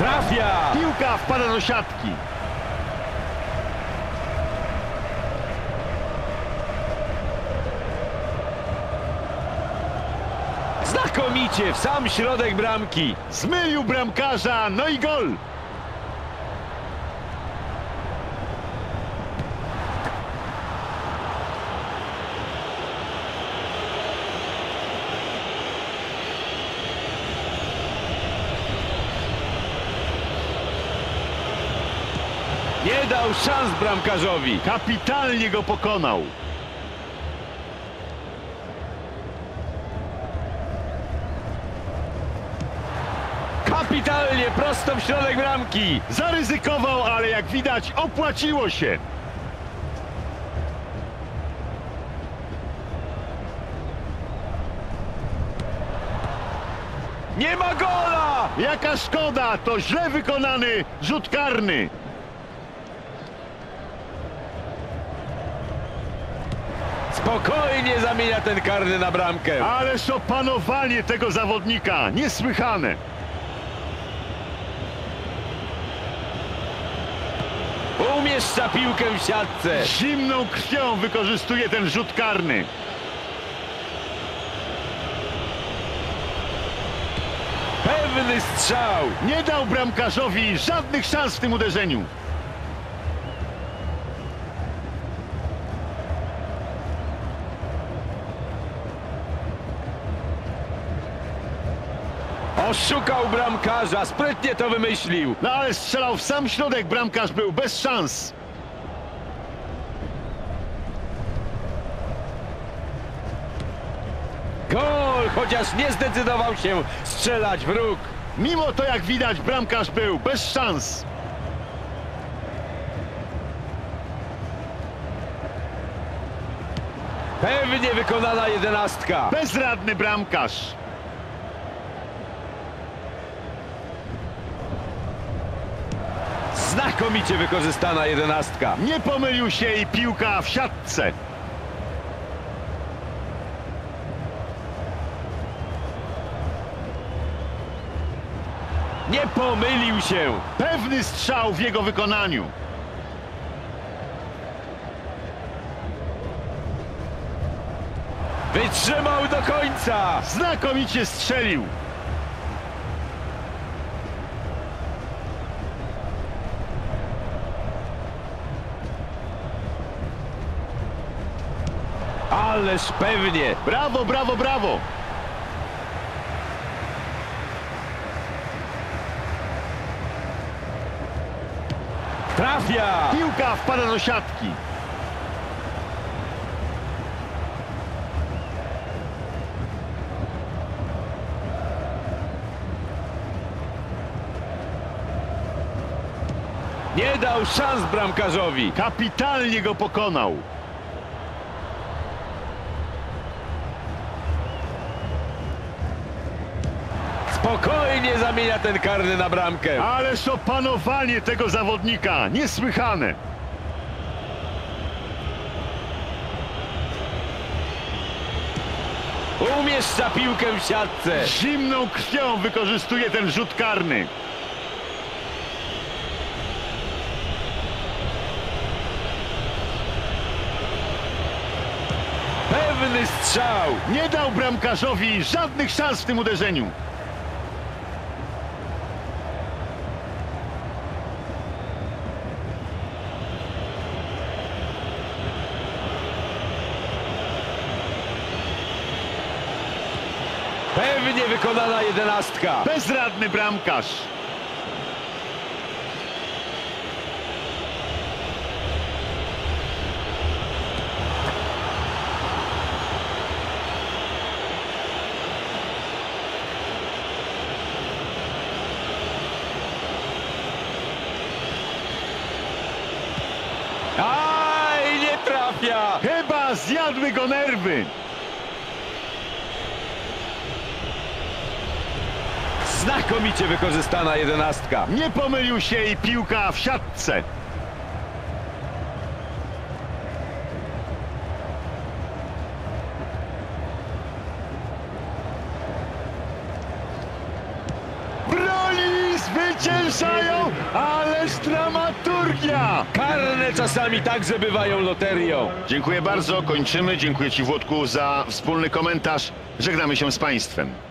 Trafia! Piłka wpada do siatki. Znakomicie, w sam środek bramki. Zmylił bramkarza, no i gol. Nie dał szans bramkarzowi. Kapitalnie go pokonał. Kapitalnie, prosto w środek bramki. Zaryzykował, ale jak widać opłaciło się. Nie ma gola! Jaka szkoda, to źle wykonany rzut karny. Spokojnie zamienia ten karny na bramkę. Ależ opanowanie tego zawodnika, niesłychane. Umieszcza piłkę w siatce. Zimną krwią wykorzystuje ten rzut karny. Pewny strzał. Nie dał bramkarzowi żadnych szans w tym uderzeniu. Oszukał bramkarza, sprytnie to wymyślił. No ale strzelał w sam środek, bramkarz był bez szans. Gol, chociaż nie zdecydował się strzelać w róg. Mimo to, jak widać, bramkarz był bez szans. Pewnie wykonana jedenastka. Bezradny bramkarz. Znakomicie wykorzystana jedenastka. Nie pomylił się i piłka w siatce. Nie pomylił się. Pewny strzał w jego wykonaniu. Wytrzymał do końca. Znakomicie strzelił. Ależ pewnie. Brawo, brawo, brawo. Trafia. Piłka wpada do siatki. Nie dał szans bramkarzowi. Kapitalnie go pokonał. Spokojnie zamienia ten karny na bramkę. Ależ opanowanie tego zawodnika. Niesłychane. Umieszcza piłkę w siatce. Zimną krwią wykorzystuje ten rzut karny. Pewny strzał. Nie dał bramkarzowi żadnych szans w tym uderzeniu. Pewnie wykonana jedenastka. Bezradny bramkarz. Aj, nie trafia. Chyba zjadły go nerwy. Znakomicie wykorzystana jedenastka. Nie pomylił się i piłka w siatce. Broni zwycięstwa! ruszają, ależ dramaturgia! Karne czasami także bywają loterią. Dziękuję bardzo, kończymy. Dziękuję Ci Włodku za wspólny komentarz. Żegnamy się z Państwem.